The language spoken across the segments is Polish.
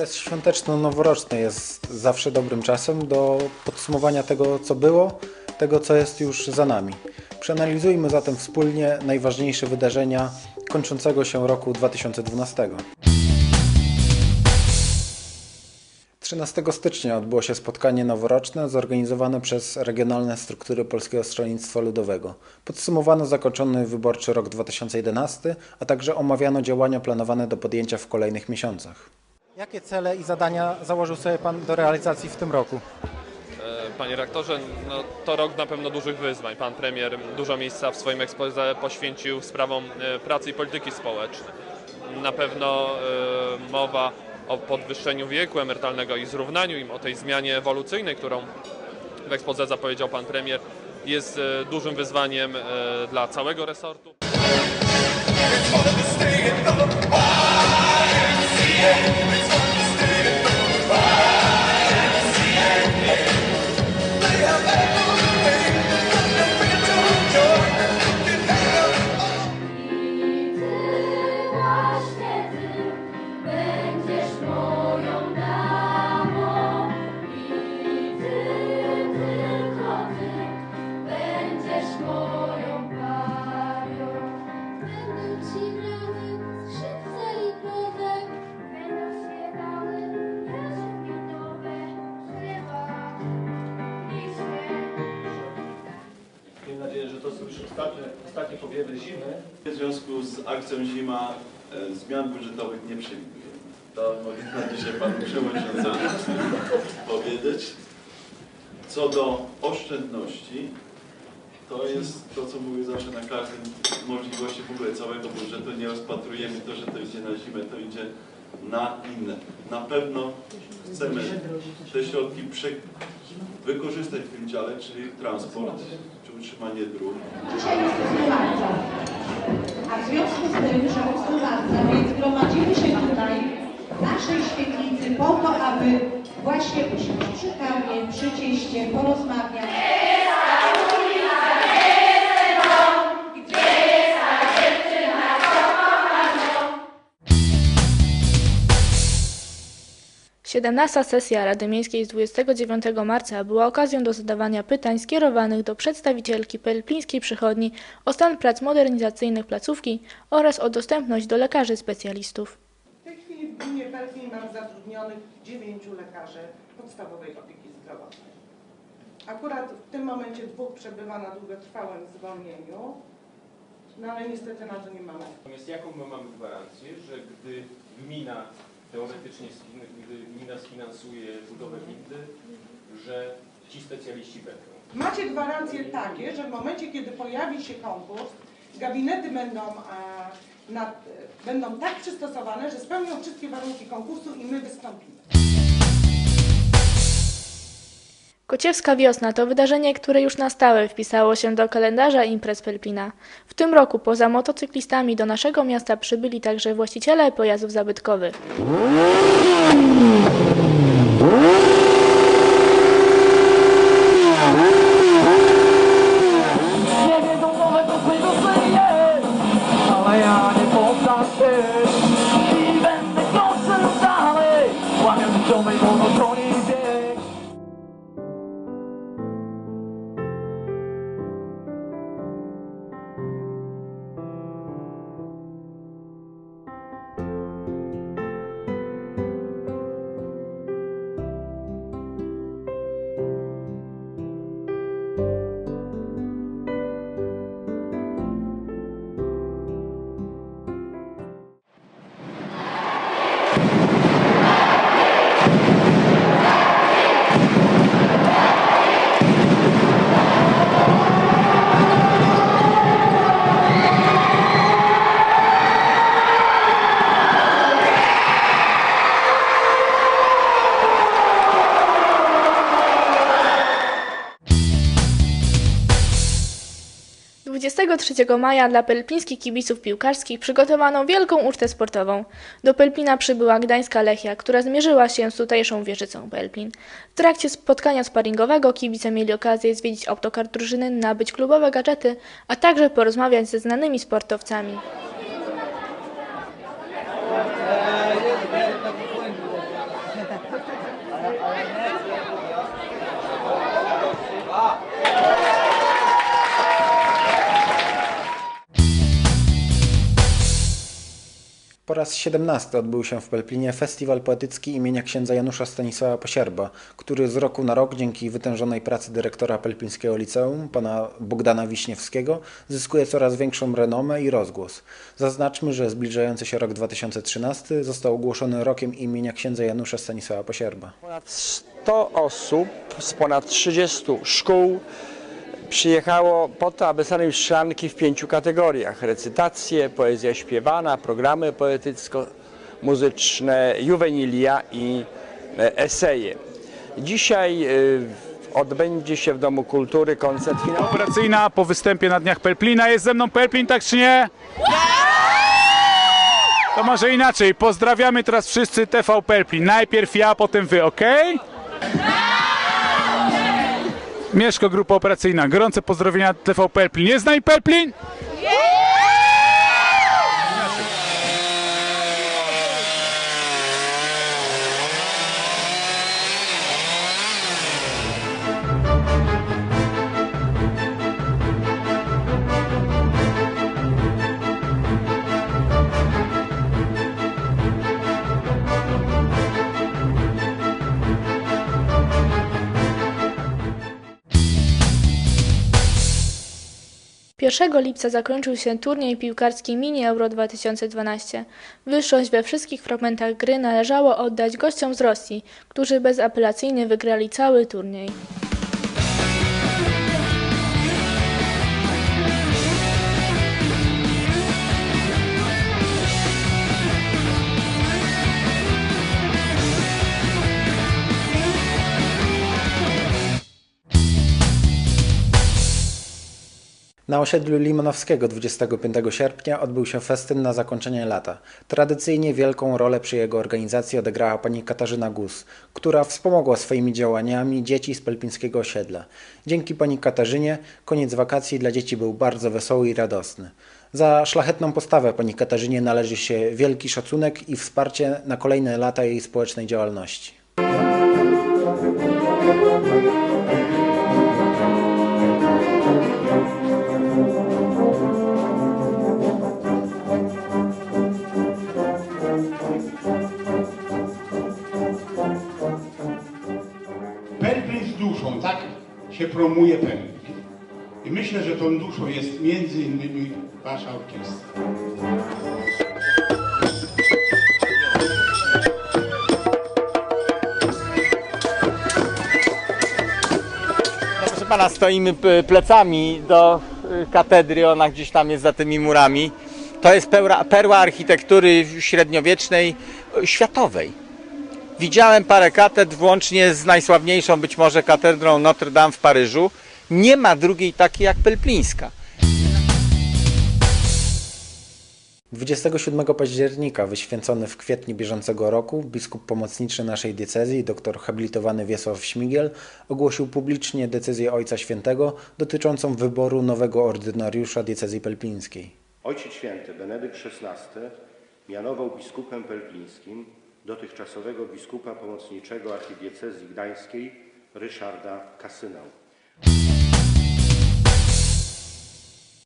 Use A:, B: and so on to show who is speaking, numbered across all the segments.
A: Okres świąteczno-noworoczny jest zawsze dobrym czasem do podsumowania tego, co było, tego, co jest już za nami. Przeanalizujmy zatem wspólnie najważniejsze wydarzenia kończącego się roku 2012. 13 stycznia odbyło się spotkanie noworoczne zorganizowane przez regionalne struktury Polskiego Stronnictwa Ludowego. Podsumowano zakończony wyborczy rok 2011, a także omawiano działania planowane do podjęcia w kolejnych miesiącach. Jakie cele i zadania założył sobie Pan do realizacji w tym roku?
B: E, Panie rektorze, no, to rok na pewno dużych wyzwań. Pan premier dużo miejsca w swoim ekspoze poświęcił sprawom e, pracy i polityki społecznej. Na pewno e, mowa o podwyższeniu wieku emerytalnego i zrównaniu im, o tej zmianie ewolucyjnej, którą w ekspoze zapowiedział pan premier, jest dużym wyzwaniem dla całego resortu.
C: I
D: powiewy zimy. W związku z akcją zima e, zmian budżetowych nie przewidujemy. To mogę na dzisiaj Panu Przewodniczącemu powiedzieć. Co do oszczędności, to jest to, co mówię zawsze na każdym możliwości w ogóle całego budżetu. Nie rozpatrujemy to, że to idzie na zimę, to idzie na inne. Na pewno chcemy te środki wykorzystać w tym dziale, czyli transport, dróg.
E: Dzisiaj jest 8 marca. A w związku z tym, że 8 marca, więc gromadzimy się tutaj w naszej świetlicy po to, aby właśnie usiąść przy kawie, przy cieście, porozmawiać.
F: Siedemnasta sesja Rady Miejskiej z 29 marca była okazją do zadawania pytań skierowanych do przedstawicielki Pelplińskiej Przychodni o stan prac modernizacyjnych placówki oraz o dostępność do lekarzy specjalistów.
G: W tej chwili w gminie Pelplin mam zatrudnionych dziewięciu lekarzy podstawowej opieki zdrowotnej. Akurat w tym momencie dwóch przebywa na długotrwałym zwolnieniu, no ale niestety na to nie mamy.
H: Natomiast jaką my mamy gwarancję, że gdy gmina teoretycznie, gmina sfinansuje budowę windy, że ci specjaliści będą?
G: Macie gwarancje takie, że w momencie, kiedy pojawi się konkurs, gabinety będą, e, e, będą tak przystosowane, że spełnią wszystkie warunki konkursu i my wystąpimy.
F: Kociewska Wiosna to wydarzenie, które już na stałe wpisało się do kalendarza imprez Pelplina. W tym roku poza motocyklistami do naszego miasta przybyli także właściciele pojazdów zabytkowych. 23 maja dla pelplińskich kibiców piłkarskich przygotowano wielką ucztę sportową. Do Pelplina przybyła gdańska Lechia, która zmierzyła się z tutejszą wieżycą Pelplin. W trakcie spotkania sparingowego kibice mieli okazję zwiedzić autokar drużyny, nabyć klubowe gadżety, a także porozmawiać ze znanymi sportowcami.
A: Raz 17 odbył się w Pelplinie festiwal poetycki imienia księdza Janusza Stanisława Posierba, który z roku na rok dzięki wytężonej pracy dyrektora Pelplińskiego Liceum, pana Bogdana Wiśniewskiego, zyskuje coraz większą renomę i rozgłos. Zaznaczmy, że zbliżający się rok 2013 został ogłoszony rokiem imienia księdza Janusza Stanisława Posierba.
I: Ponad 100 osób z ponad 30 szkół przyjechało po to, aby stanąć szklanki w pięciu kategoriach. Recytacje, poezja śpiewana, programy poetycko-muzyczne, juwenilia i e, eseje. Dzisiaj e, odbędzie się w Domu Kultury koncert finałowy.
J: operacyjna po występie na Dniach Pelplina. Jest ze mną Pelplin, tak czy nie? To może inaczej. Pozdrawiamy teraz wszyscy TV Pelplin. Najpierw ja, potem wy, ok? Mieszko, grupa operacyjna. Gorące pozdrowienia TV Pelplin. Jest nami Pelplin?
F: Pierwszego lipca zakończył się turniej piłkarski Mini Euro 2012. Wyższość we wszystkich fragmentach gry należało oddać gościom z Rosji, którzy bezapelacyjnie wygrali cały turniej.
A: Na osiedlu Limanowskiego 25 sierpnia odbył się festyn na zakończenie lata. Tradycyjnie wielką rolę przy jego organizacji odegrała pani Katarzyna Gus, która wspomogła swoimi działaniami dzieci z pelpińskiego osiedla. Dzięki pani Katarzynie koniec wakacji dla dzieci był bardzo wesoły i radosny. Za szlachetną postawę pani Katarzynie należy się wielki szacunek i wsparcie na kolejne lata jej społecznej działalności.
K: Pelplin z duszą, tak się promuje Pelplin. I myślę, że tą duszą jest między innymi wasza orkiestra.
I: No, pana, stoimy plecami do y, katedry, ona gdzieś tam jest za tymi murami. To jest perła, perła architektury średniowiecznej, y, światowej. Widziałem parę katedr, włącznie z najsławniejszą być może katedrą Notre Dame w Paryżu. Nie ma drugiej takiej jak Pelplińska.
A: 27 października, wyświęcony w kwietniu bieżącego roku, biskup pomocniczy naszej diecezji, dr habilitowany Wiesław Śmigiel, ogłosił publicznie decyzję Ojca Świętego dotyczącą wyboru nowego ordynariusza diecezji pelpińskiej.
L: Ojciec Święty Benedykt XVI mianował biskupem pelplińskim dotychczasowego biskupa pomocniczego archidiecezji gdańskiej Ryszarda Kasynę.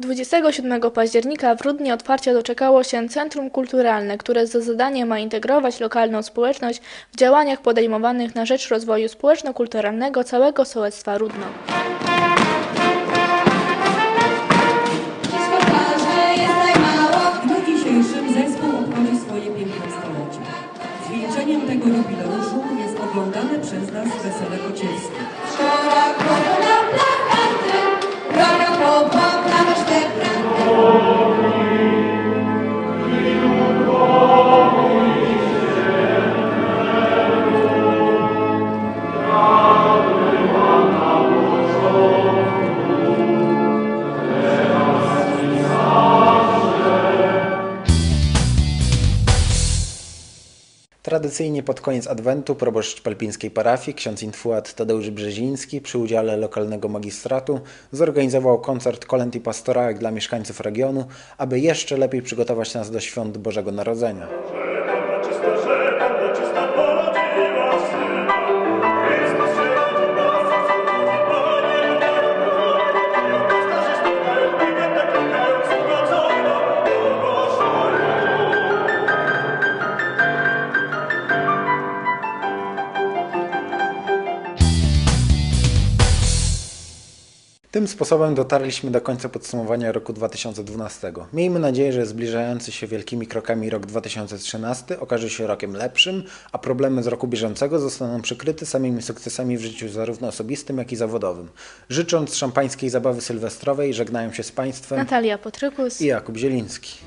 F: 27 października w Rudnie otwarcia doczekało się Centrum Kulturalne, które za zadanie ma integrować lokalną społeczność w działaniach podejmowanych na rzecz rozwoju społeczno-kulturalnego całego sołectwa Rudno.
M: Przez nas wesele kociewskie.
A: Tradycyjnie pod koniec Adwentu proboszcz pelpińskiej parafii, ksiądz infuat Tadeusz Brzeziński przy udziale lokalnego magistratu zorganizował koncert kolęd i pastorałek dla mieszkańców regionu, aby jeszcze lepiej przygotować nas do świąt Bożego Narodzenia. Tym sposobem dotarliśmy do końca podsumowania roku 2012. Miejmy nadzieję, że zbliżający się wielkimi krokami rok 2013 okaże się rokiem lepszym, a problemy z roku bieżącego zostaną przykryte samymi sukcesami w życiu zarówno osobistym, jak i zawodowym. Życząc szampańskiej zabawy sylwestrowej, żegnają się z Państwem
F: Natalia Potrykus.
A: i Jakub Zieliński.